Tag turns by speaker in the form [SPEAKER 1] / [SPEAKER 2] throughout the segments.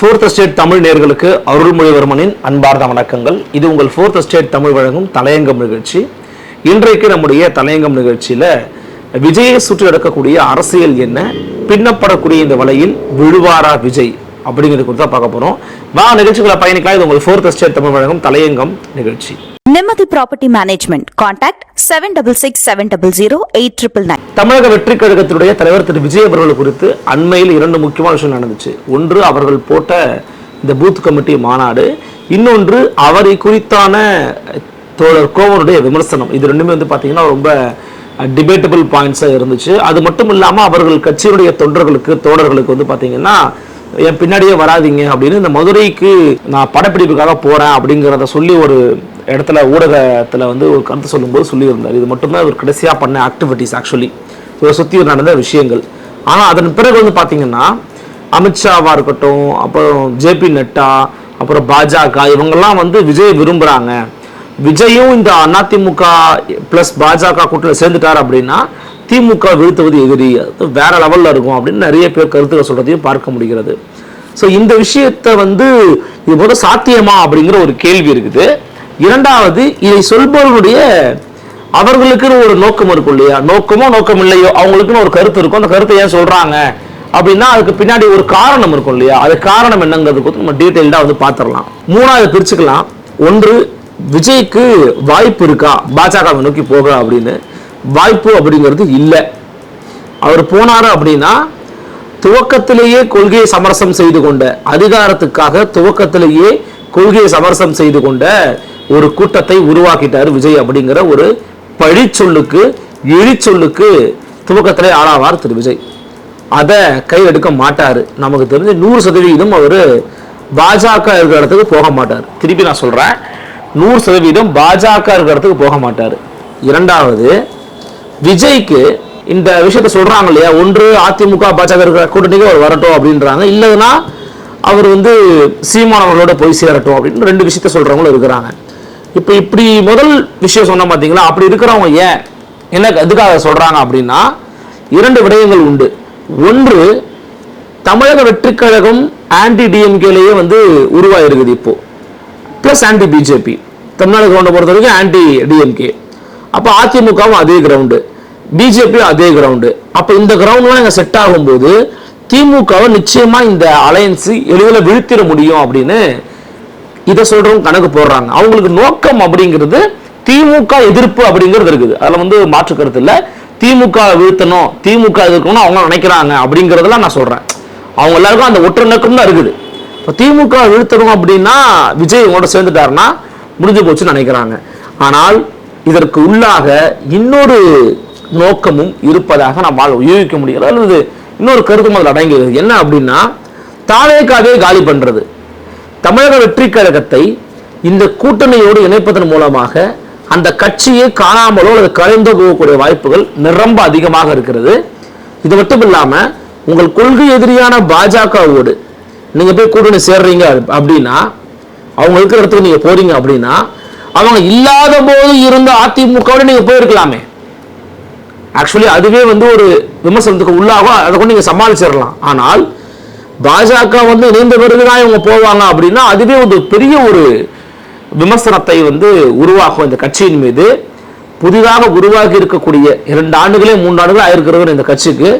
[SPEAKER 1] Fourth state Tamil நேர்களுக்கு அருள்மொழிவர்மனின் அன்பார்ந்த வணக்கங்கள். இது உங்கள் ஃபோர்த் ஸ்டேட் தமிழ் வழங்கும் தலையங்கம் நிகழ்ச்சி. இன்றைக்கு நம்முடைய தலையங்கம் நிகழ்ச்சியில் விஜயை சுற்றி நடக்கக்கூடிய அரசியல் என்ன பின்னப்படக்கூடிய இந்த வலையில் விழுவாரா விஜய் அப்படிங்கிறது குறித்து தான் பார்க்க போகிறோம் வா நிகழ்ச்சிகளை பயணிக்கலாம். இது உங்கள் ஃபோர்த் ஸ்டேட் தமிழ் வழங்கும் தலையங்கம் நிகழ்ச்சி.
[SPEAKER 2] Nimmathi property management contact seven double six seven double zero eight triple nine
[SPEAKER 1] தமிழக வெற்றி கழகத்தினுடைய தலைவர் திரு. விஜய் அவர்கள் குறித்து அண்மையில் இரண்டு முக்கியமான விஷயம் நடந்துச்சு. ஒன்று அவர்கள் போட்ட இந்த பூத் கமிட்டி மாநாடு. இன்னொன்று அவரை குறித்தான தோழர் கோவனுடைய விமர்சனம். இது ரெண்டுமே வந்து பார்த்தீங்கன்னா ரொம்ப டிபேட்டபிள் பாயிண்ட்ஸாக இருந்துச்சு. அது மட்டும் இல்லாமல் அவர்கள் கட்சியினுடைய தொண்டர்களுக்கு தோழர்களுக்கு வந்து பார்த்தீங்கன்னா என் பின்னாடியே வராதீங்க அப்படின்னு இந்த மதுரைக்கு நான் படப்பிடிப்புக்காக போகிறேன் அப்படிங்கிறத சொல்லி ஒரு இடத்துல ஊடகத்தில் வந்து ஒரு கருத்து சொல்லும்போது சொல்லியிருந்தார். இது மட்டும்தான் இவர் கடைசியாக பண்ண ஆக்டிவிட்டீஸ் ஆக்சுவலி இவரை சுற்றி நடந்த விஷயங்கள். ஆனால் அதன் பிறகு வந்து பார்த்தீங்கன்னா அமித்ஷாவாக இருக்கட்டும் அப்புறம் ஜேபி நட்டா அப்புறம் பாஜக இவங்கெல்லாம் வந்து விஜய் விரும்புகிறாங்க விஜயும் இந்த அதிமுக ப்ளஸ் பாஜக கூட்டத்தில் சேர்ந்துட்டார் அப்படின்னா திமுக வீழ்த்துவது எதிரி. அது வேற லெவலில் இருக்கும் அப்படின்னு நிறைய பேர் கருத்துக்கள் சொல்றதையும் பார்க்க முடிகிறது. ஸோ இந்த விஷயத்தை வந்து இது போது சாத்தியமா அப்படிங்கிற ஒரு கேள்வி இருக்குது. இரண்டாவது இதை சொல்பவர்களுடைய அவர்களுக்குன்னு ஒரு நோக்கம் இருக்கும் இல்லையா? நோக்கமோ நோக்கம் இல்லையோ அவங்களுக்குன்னு ஒரு கருத்து இருக்கும். அந்த கருத்தை ஏன் சொல்றாங்க? அப்படின்னா அதுக்கு பின்னாடி ஒரு காரணம் இருக்கும் இல்லையா? அது காரணம் என்னங்கிறது குறித்து நம்ம டீட்டெயில்டாக வந்து பார்த்துடலாம் மூணாவது பிரிச்சுக்கலாம். ஒன்று விஜய்க்கு வாய்ப்பு இருக்கா? பாஜகவை நோக்கி போக அப்படின்னு. வாய்ப்பு அப்படிங்கிறது இல்லை. அவர் போனாரு அப்படின்னா துவக்கத்திலேயே கொள்கையை சமரசம் செய்து கொண்ட அதிகாரத்துக்காக துவக்கத்திலேயே கொள்கையை சமரசம் செய்து கொண்ட ஒரு கூட்டத்தை உருவாக்கிட்டார் விஜய் அப்படிங்கிற ஒரு பழிச்சொல்லுக்கு இழிச்சொல்லுக்கு துவக்கத்திலே ஆளாவார் திரு விஜய். அதை கையில் எடுக்க மாட்டார். நமக்கு தெரிஞ்சு நூறு சதவீதம் அவர் பாஜக இருக்கிற இடத்துக்கு போக மாட்டார். திருப்பி நான் சொல்கிறேன் நூறு சதவீதம் பாஜக இருக்கிற இடத்துக்கு போக மாட்டார். இரண்டாவது விஜய்க்கு இந்த விஷயத்த சொல்றாங்க இல்லையா? ஒன்று அதிமுக பாஜக இருக்கிற கூட்டணிக்கு அவர் வரட்டும் அப்படின்றாங்க. இல்லைன்னா அவர் வந்து சீமான் அவர்களோட போய் சேரட்டும் அப்படின்னு ரெண்டு விஷயத்த சொல்றவங்களும் இருக்கிறாங்க. இப்போ இப்படி முதல் விஷயம் சொன்ன பார்த்தீங்களா அப்படி இருக்கிறவங்க ஏன்? என்ன எதுக்காக சொல்றாங்க அப்படின்னா இரண்டு விடயங்கள் உண்டு. ஒன்று தமிழக வெற்றி கழகம் ஆன்டி டிஎம்கேலேயே வந்து உருவாயிருக்குது இப்போ. ப்ளஸ் ஆன்டி பிஜேபி தமிழ்நாடு கிரவுண்டை பொறுத்த வரைக்கும் ஆன்டி டிஎம்கே அப்போ அதிமுகவும் அதே கிரவுண்டு பிஜேபியும் அதே கிரவுண்டு அப்போ இந்த கிரவுண்ட்லாம் இங்கே செட் ஆகும்போது திமுகவை நிச்சயமாக இந்த அலையன்ஸு எளிதில் வீழ்த்திட முடியும் அப்படின்னு இதை சொல்கிறவங்க கணக்கு போடுறாங்க. அவங்களுக்கு நோக்கம் அப்படிங்கிறது திமுக எதிர்ப்பு அப்படிங்கிறது இருக்குது. அதில் வந்து மாற்று கருத்து திமுக வீழ்த்தணும் திமுக எதிர்க்கணும்னு அவங்க நினைக்கிறாங்க அப்படிங்கிறதெல்லாம் நான் சொல்கிறேன் அவங்க எல்லாருக்கும் அந்த ஒற்றை நோக்கம் தான் இருக்குது. இப்போ திமுக வீழ்த்தணும் அப்படின்னா விஜய் இவங்களோட சேர்ந்துட்டாருன்னா முடிஞ்சு போச்சுன்னு நினைக்கிறாங்க. ஆனால் இதற்கு உள்ளாக இன்னொரு நோக்கமும் இருப்பதாக நம்மால் யூகிக்க முடியல அல்லது இன்னொரு கருத்தும் அதில் அடங்கியது என்ன அப்படின்னா தாவேக்காவே காலி பண்ணுறது தமிழக வெற்றி கழகத்தை இந்த கூட்டணியோடு இணைப்பதன் மூலமாக அந்த கட்சியை காணாமலோ அல்லது கலைந்து போகக்கூடிய வாய்ப்புகள் நிரம்ப அதிகமாக இருக்கிறது. இது மட்டும் இல்லாமல் உங்கள் கொள்கை எதிரியான பாஜகவோடு நீங்கள் போய் கூட்டணி சேர்றீங்க அப்படின்னா அவங்க இருக்கிற இடத்துக்கு நீங்கள் போறீங்க அப்படின்னா அவங்க இல்லாத போது இருந்த அதிமுகவோட நீங்கள் போயிருக்கலாமே. ஆக்சுவலி அதுவே வந்து ஒரு விமர்சனத்துக்கு உள்ளாகும். அதை கொண்டு நீங்கள் சமாளிச்சிடலாம். ஆனால் பாஜக வந்து இணைந்த பிறகுதான் இவங்க போவாங்க அப்படின்னா அதுவே ஒரு பெரிய ஒரு விமர்சனத்தை வந்து உருவாக்கும் இந்த கட்சியின் மீது. புதிதாக உருவாகி இருக்கக்கூடிய இரண்டு ஆண்டுகளே மூன்று ஆண்டுகள் ஆயிருக்கிறது இந்த கட்சிக்கு.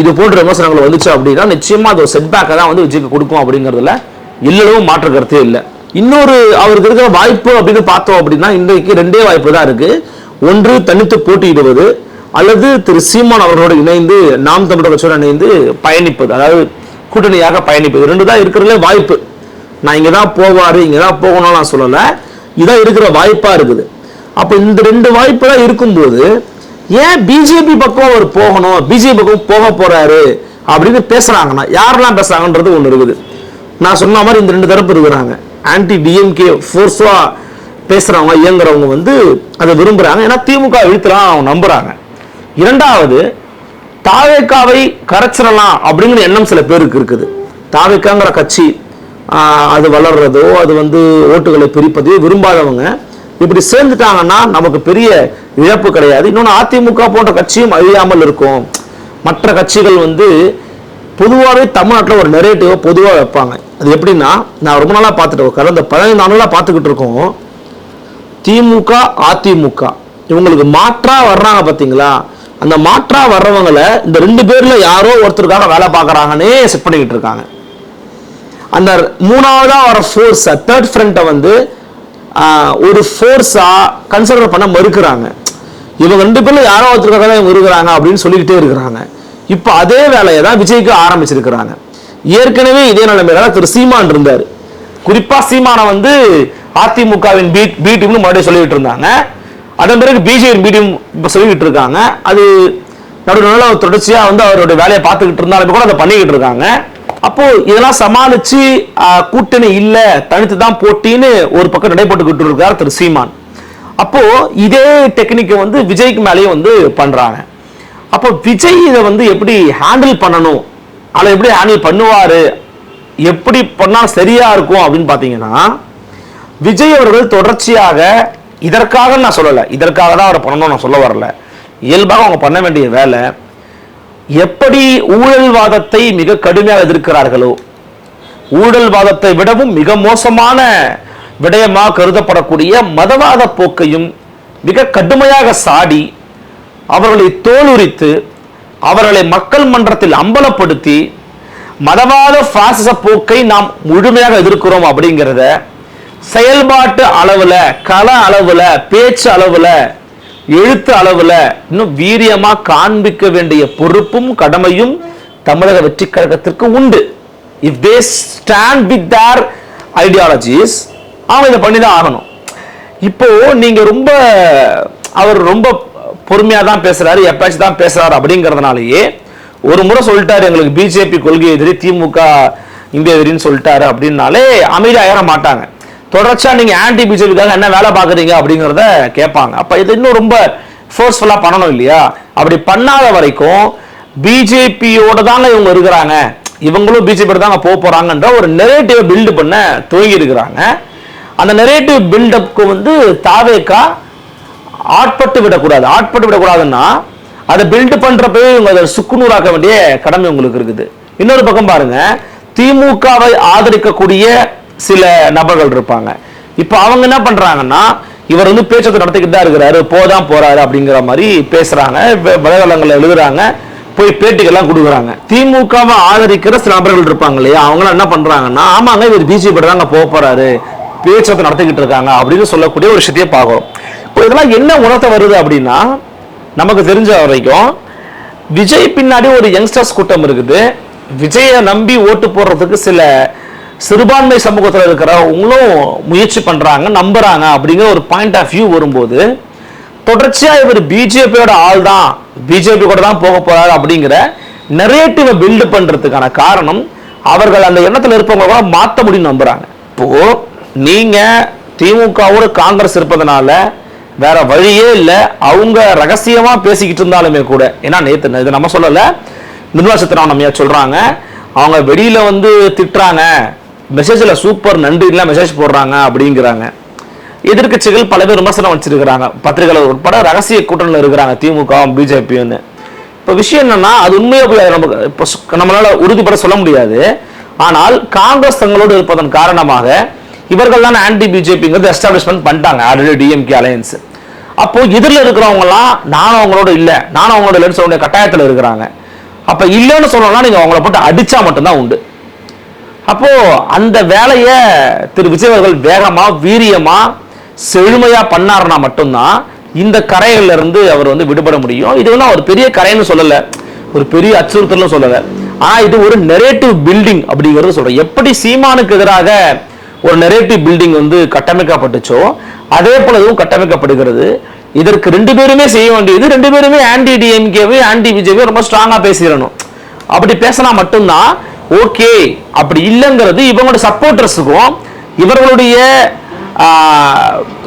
[SPEAKER 1] இது போன்ற விமர்சனங்கள் வந்துச்சு அப்படின்னா நிச்சயமாக அது ஒரு செட்பேக்கை தான் வந்து விஜய்க்கு கொடுக்கும் அப்படிங்கிறதுல இல்லவும் மாற்று கருத்தே இல்லை. இன்னொரு அவருக்கு இருக்கிற வாய்ப்பு அப்படின்னு பார்த்தோம் அப்படின்னா இன்றைக்கு ரெண்டே வாய்ப்பு தான் இருக்குது ஒன்று தனித்து போட்டியிடுவது. அல்லது திரு சீமான் அவர்களோடு இணைந்து நாம் தமிழர் கட்சியோடு இணைந்து பயணிப்பது அதாவது கூட்டணியாக பயணிப்பது. ரெண்டு தான் இருக்கிறதுல வாய்ப்பு. நான் இங்கே தான் போவார் இங்கே தான் போகணும்னு நான் சொல்லலை. இதான் இருக்கிற வாய்ப்பாக இருக்குது. அப்போ இந்த ரெண்டு வாய்ப்பு தான் இருக்கும்போது ஏன் பிஜேபி பக்கம் அவர் போகணும் பிஜேபி பக்கம் போக போகிறாரு அப்படின்னு பேசுகிறாங்கன்னா யாரெல்லாம் பேசுகிறாங்கன்றது ஒன்று இருக்குது. நான் சொன்ன மாதிரி இந்த ரெண்டு தரப்பு இருக்கிறாங்க. ஆன்டி டிஎம்கே ஃபோர்ஸாக பேசுகிறவங்க இயங்குறவங்க வந்து அதை விரும்புகிறாங்க ஏன்னா திமுக இழுத்துலாம் அவங்க நம்புகிறாங்க இரண்டாவது தாவேக்காவை கரைச்சிடலாம் அப்படிங்கிற எண்ணம் சில பேருக்கு இருக்குது. தாவேக்காங்கிற கட்சி அது வளர்றதோ அது வந்து ஓட்டுகளை பிரிப்பதையோ விரும்பாதவங்க இப்படி சேர்ந்துட்டாங்கன்னா நமக்கு பெரிய இழப்பு கிடையாது. இன்னொன்று அதிமுக போன்ற கட்சியும் அழியாமல் இருக்கும். மற்ற கட்சிகள் வந்து பொதுவாகவே தமிழ்நாட்டில் ஒரு நெரேட்டிவை பொதுவாக வைப்பாங்க. அது எப்படின்னா நான் ரொம்ப நாளாக பார்த்துட்டு கடந்த பதினைந்து நாளாக பார்த்துக்கிட்டு இருக்கோம். திமுக அதிமுக. இவங்களுக்கு மாற்றாக வர்றாங்க பார்த்தீங்களா அந்த மாற்றா வர்றவங்களை இந்த ரெண்டு பேர்ல யாரோ ஒருத்தருக்காக வேலை பார்க்கறாங்கன்னே செட் பண்ணிக்கிட்டு இருக்காங்க. அந்த மூணாவதா வர ஃபோர்ஸ் தேர்ட் ஃப்ரண்ட்டை வந்து ஒரு ஃபோர்ஸா கன்சிடர் பண்ண மறுக்கிறாங்க. இவங்க ரெண்டு பேர்ல யாரோ ஒருத்தருக்காக தான் இவங்க இருக்கிறாங்க அப்படின்னு சொல்லிக்கிட்டே இருக்கிறாங்க. இப்போ அதே வேலையை தான் விஜய்க்கு ஆரம்பிச்சிருக்கிறாங்க. ஏற்கனவே இதே நிலைமையில திரு சீமான் இருந்தார். குறிப்பா சீமானை வந்து அதிமுகவின் பி பி டீம்னு மறுபடியும் சொல்லிட்டு இருந்தாங்க. அதன் பிறகு பிஜேபி மீடியம் சொல்லிக்கிட்டு இருக்காங்க அது நடுவு தொடர்ச்சியாக வந்து அவருடைய வேலையை பார்த்துக்கிட்டு இருந்தாலும் கூட அதை பண்ணிக்கிட்டு இருக்காங்க. அப்போ இதெல்லாம் சமாளிச்சு கூட்டணி இல்லை தனித்து தான் போட்டின்னு ஒரு பக்கம் நடைபெற்றுக்கிட்டு இருக்கார் திரு சீமான். அப்போ இதே டெக்னிக்கை வந்து விஜய்க்கு மேலேயும் வந்து பண்றாங்க. அப்போ விஜய் இதை வந்து எப்படி ஹேண்டில் பண்ணணும்? அதை எப்படி ஹேண்டில் பண்ணுவார்? எப்படி பண்ணால் சரியா இருக்கும் அப்படின்னு பார்த்தீங்கன்னா விஜய் அவர்கள் தொடர்ச்சியாக இதற்காக நான் சொல்லலை. இதற்காக தான் அவரை பண்ணணும் நான் சொல்ல வரல. இயல்பாக அவங்க பண்ண வேண்டிய வேலை எப்படி ஊழல்வாதத்தை மிக கடுமையாக எதிர்க்கிறார்களோ ஊழல்வாதத்தை விடவும் மிக மோசமான விடயமாக கருதப்படக்கூடிய மதவாத போக்கையும் மிக கடுமையாக சாடி அவர்களை தோலுரித்து அவர்களை மக்கள் மன்றத்தில் அம்பலப்படுத்தி மதவாத பாசிச போக்கை நாம் முழுமையாக எதிர்க்கிறோம் அப்படிங்கிறத செயல்பாட்டு அளவுல கல அளவுல பேச்சு அளவுல எழுத்து அளவுல இன்னும் வீரியமா காண்பிக்க வேண்டிய பொறுப்பும் கடமையும் தமிழக வெற்றி கழகத்திற்கு உண்டு. If they stand with their ideologies அவங்க இதை பண்ணி தான் ஆகணும். இப்போ நீங்க ரொம்ப அவர் ரொம்ப பொறுமையாக தான் பேசுறாரு எப்பயாச்சும் தான் பேசுறாரு அப்படிங்கிறதுனாலயே ஒரு முறை சொல்லிட்டாரு எங்களுக்கு பிஜேபி கொள்கை எதிரி திமுக இந்திய எதிரின்னு சொல்லிட்டாரு அப்படின்னாலே அமைதியா ஏற மாட்டாங்க. தொடர்ச்சியாக நீங்கள் ஆன்டி பிஜேபிக்காக என்ன வேலை பார்க்குறீங்க அப்படிங்கிறத கேட்பாங்க. அப்போ இது இன்னும் ரொம்ப ஃபோர்ஸ்ஃபுல்லாக பண்ணணும் இல்லையா? அப்படி பண்ணாத வரைக்கும் பிஜேபியோட தாங்க இவங்க இருக்கிறாங்க. இவங்களும் பிஜேபியோட தாங்க போக போகிறாங்கன்ற ஒரு நெரேட்டிவ் பில்டு பண்ண துவங்கி இருக்கிறாங்க. அந்த நெரேட்டிவ் பில்டப்க்கு வந்து தாவேக்கா ஆட்பட்டு விடக்கூடாது. ஆட்பட்டு விடக்கூடாதுன்னா அதை பில்டு பண்றப்பவே இவங்க அதை சுக்குநூறாக்க வேண்டிய கடமை உங்களுக்கு இருக்குது. இன்னொரு பக்கம் பாருங்க. திமுகவை ஆதரிக்கக்கூடிய சில நபர்கள் இருப்பாங்க. இப்போ அவங்க என்ன பண்றாங்கன்னா இவர் வந்து பேச்சத்தை நடத்திக்கிட்டு தான் இருக்கிறாரு போதான் போறாரு அப்படிங்கிற மாதிரி பேசுறாங்க வ- எழுதுறாங்க போய் பேட்டிகள்லாம் கொடுக்குறாங்க. திமுகவை ஆதரிக்கிற சில நபர்கள் இருப்பாங்க இல்லையா அவங்களாம் என்ன பண்றாங்கன்னா ஆமாங்க இவர் பிஜேபி தாங்க போக போறாரு பேச்சத்தை நடத்திக்கிட்டு இருக்காங்க அப்படின்னு சொல்லக்கூடிய ஒரு விஷயத்தையே பார்க்கிறோம். இப்போ இதெல்லாம் என்ன உணர்த்த வருது அப்படின்னா நமக்கு தெரிஞ்ச வரைக்கும் விஜய் பின்னாடி ஒரு யங்ஸ்டர்ஸ் கூட்டம் இருக்குது. விஜயை நம்பி ஓட்டு போடுறதுக்கு சில சிறுபான்மை சமூகத்தில் இருக்கிறவங்களும் முயற்சி பண்ணுறாங்க நம்புகிறாங்க அப்படிங்கிற ஒரு பாயிண்ட் ஆஃப் வியூ வரும்போது தொடர்ச்சியாக இவர் பிஜேபியோட ஆள் தான் பிஜேபி கூட தான் போக போகிறார் அப்படிங்கிற நெரேட்டிவை பில்டு பண்ணுறதுக்கான காரணம் அவர்கள் அந்த எண்ணத்தில் இருப்பவங்க கூட மாற்ற முடியும் நம்புகிறாங்க இப்போ நீங்கள் திமுகவோட காங்கிரஸ் இருப்பதனால வேற வழியே இல்லை அவங்க ரகசியமாக பேசிக்கிட்டு இருந்தாலுமே கூட ஏன்னா நேற்று இது நம்ம சொல்லலை நிர்மலா சீதாராமன் சொல்கிறாங்க அவங்க வெளியில் வந்து திட்டுறாங்க மெசேஜில் சூப்பர் நன்றிலாம் மெசேஜ் போடுறாங்க அப்படிங்கிறாங்க. எதிர்க்கட்சிகள் பல பேர் விமர்சனம் வச்சிருக்கிறாங்க. பத்திரிகைகள் உட்பட ரகசிய கூட்டணியில் இருக்கிறாங்க திமுக பிஜேபின்னு. இப்போ விஷயம் என்னன்னா அது உண்மையாக போய் நமக்கு இப்போ நம்மளால் உறுதிப்பட சொல்ல முடியாது. ஆனால் காங்கிரஸ் தங்களோடு இருப்பதன் காரணமாக இவர்கள் தான் ஆன்டி பிஜேபிங்கிறது எஸ்டாப்ளிஷ்மெண்ட் பண்ணிட்டாங்க. ஆல்ரெடி டிஎம்கே அலையன்ஸ் அப்போ எதிரில் இருக்கிறவங்கலாம் நானும் அவங்களோட இல்லை. நானும் அவங்களோட இல்லைன்னு சொல்ல கட்டாயத்தில் இருக்கிறாங்க. அப்போ இல்லைன்னு சொல்லணும்னா நீங்கள் அவங்கள போட்டு அடித்தா மட்டும்தான் உண்டு. அப்போ அந்த வேலையை திரு விஜய் அவர்கள் வேகமா வீரியமா செழுமையா பண்ணாருன்னா மட்டும்தான் இந்த கரைகள்ல இருந்து அவர் வந்து விடுபட முடியும். இது வந்து அவர் பெரிய கரைன்னு சொல்லல. ஒரு பெரிய அச்சுறுத்தலும் சொல்லல. ஆனா இது ஒரு நெரேட்டிவ் பில்டிங் அப்படிங்கிறது சொல்றேன். எப்படி சீமானுக்கு எதிராக ஒரு நெரேட்டிவ் பில்டிங் வந்து கட்டமைக்கப்பட்டுச்சோ அதே போல இதுவும் கட்டமைக்கப்படுகிறது. இதற்கு ரெண்டு பேருமே செய்ய வேண்டியது ரெண்டு பேருமே ஆன்டி டிஎம்கேவே ஆன்டி பிஜேபி ரொம்ப ஸ்ட்ராங்கா பேசிடணும். அப்படி பேசினா மட்டும்தான் ஓகே அப்படி இல்லைங்கிறது இவங்களோட சப்போர்ட்டர்ஸுக்கும் இவர்களுடைய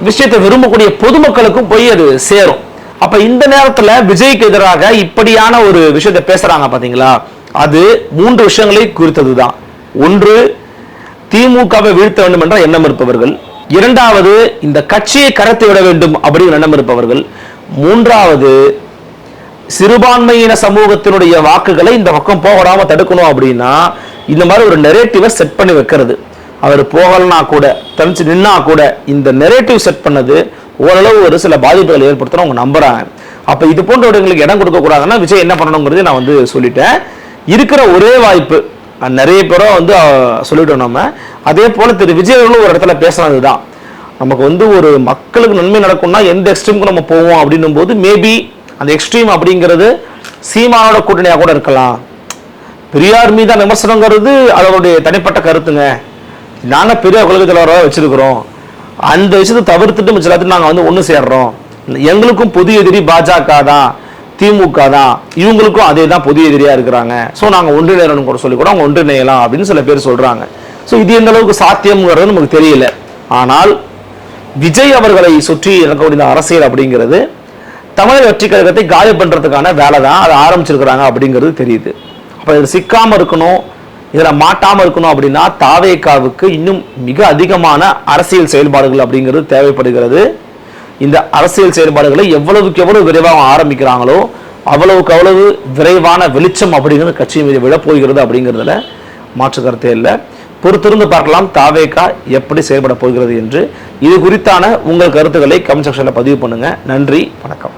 [SPEAKER 1] விஷயத்தை விரும்பக்கூடிய பொதுமக்களுக்கும் போய் அது சேரும். அப்ப இந்த நேரத்துல விஜய்க்கு எதிராக இப்படியான ஒரு விஷயத்தை பேசுறாங்க பாத்தீங்களா? அது மூன்று விஷயங்களை குறித்தது தான் ஒன்று திமுகவை வீழ்த்த வேண்டும் என்ற எண்ணம் இருப்பவர்கள். இரண்டாவது இந்த கட்சியை கரைத்து விட வேண்டும் அப்படிங்கிற எண்ணம் இருப்பவர்கள். மூன்றாவது சிறுபான்மையின சமூகத்தினுடைய வாக்குகளை இந்த பக்கம் போக தடுக்கணும் அப்படின்னா இந்த மாதிரி ஒரு நெரேட்டிவை செட் பண்ணி வைக்கிறது. அவர் போகலனா கூட தனிச்சு நின்னா கூட இந்த நெரேட்டிவ் செட் பண்ணது ஓரளவு ஒரு சில பாதிப்புகளை ஏற்படுத்தணும் அவங்க நம்புறாங்க. அப்போ இது போன்ற இடங்களுக்கு இடம் கொடுக்கக்கூடாதுன்னா விஜய் என்ன பண்ணணுங்கிறது நான் வந்து சொல்லிட்டேன். இருக்கிற ஒரே வாய்ப்பு நிறைய பேரோ வந்து சொல்லிட்டோம் நம்ம. அதே போல திரு விஜய் அவர்களும் ஒரு இடத்துல பேசுனது தான் நமக்கு வந்து ஒரு மக்களுக்கு நன்மை நடக்கும்னா எந்த எக்ஸ்ட்ரீமுக்கு நம்ம போவோம் அப்படின்னும் போது மேபி அந்த எக்ஸ்ட்ரீம் அப்படிங்கிறது சீமானோட கூட்டணியாக கூட இருக்கலாம். பெரியார் மீதான விமர்சனங்கிறது அதனுடைய தனிப்பட்ட கருத்துங்க. நாங்கள் பெரியார் கொள்கை தலைவராக வச்சிருக்கிறோம். அந்த விஷயத்தை தவிர்த்துட்டு மிச்ச எல்லாத்தையும் நாங்கள் வந்து ஒன்று சேர்றோம். எங்களுக்கும் பொது எதிரி பாஜக தான் திமுக தான். இவங்களுக்கும் அதே தான் பொது எதிரியாக இருக்கிறாங்க. ஸோ நாங்கள் ஒன்றிணைறணும் கூட சொல்லி கூட அவங்க ஒன்றிணையலாம் அப்படின்னு சில பேர் சொல்கிறாங்க ஸோ இது எந்த அளவுக்கு சாத்தியம்ங்கிறது நமக்கு தெரியல. ஆனால் விஜய் அவர்களை சுற்றி இருக்கக்கூடிய அரசியல் அப்படிங்கிறது தமிழக வெற்றி கழகத்தை காலி பண்ணுறதுக்கான வேலை தான் அதை ஆரம்பிச்சிருக்கிறாங்க அப்படிங்கிறது தெரியுது. அப்போ இதில் சிக்காமல் இருக்கணும் இதில் மாட்டாமல் இருக்கணும் அப்படின்னா தாவேக்காவுக்கு இன்னும் மிக அதிகமான அரசியல் செயல்பாடுகள் அப்படிங்கிறது தேவைப்படுகிறது. இந்த அரசியல் செயல்பாடுகளை எவ்வளவுக்கு எவ்வளவு விரைவாக ஆரம்பிக்கிறாங்களோ அவ்வளவுக்கு அவ்வளவு விரைவான வெளிச்சம் அப்படிங்கிறது கட்சி மீது விழப்போகிறது அப்படிங்கிறதுல மாற்று கருத்தே இல்லை. பொறுத்திருந்து பார்க்கலாம் தாவேக்கா எப்படி செயல்பட போகிறது என்று. இது குறித்தான உங்கள் கருத்துக்களை கமெண்ட் செக்ஷனில் பதிவு பண்ணுங்கள் நன்றி வணக்கம்.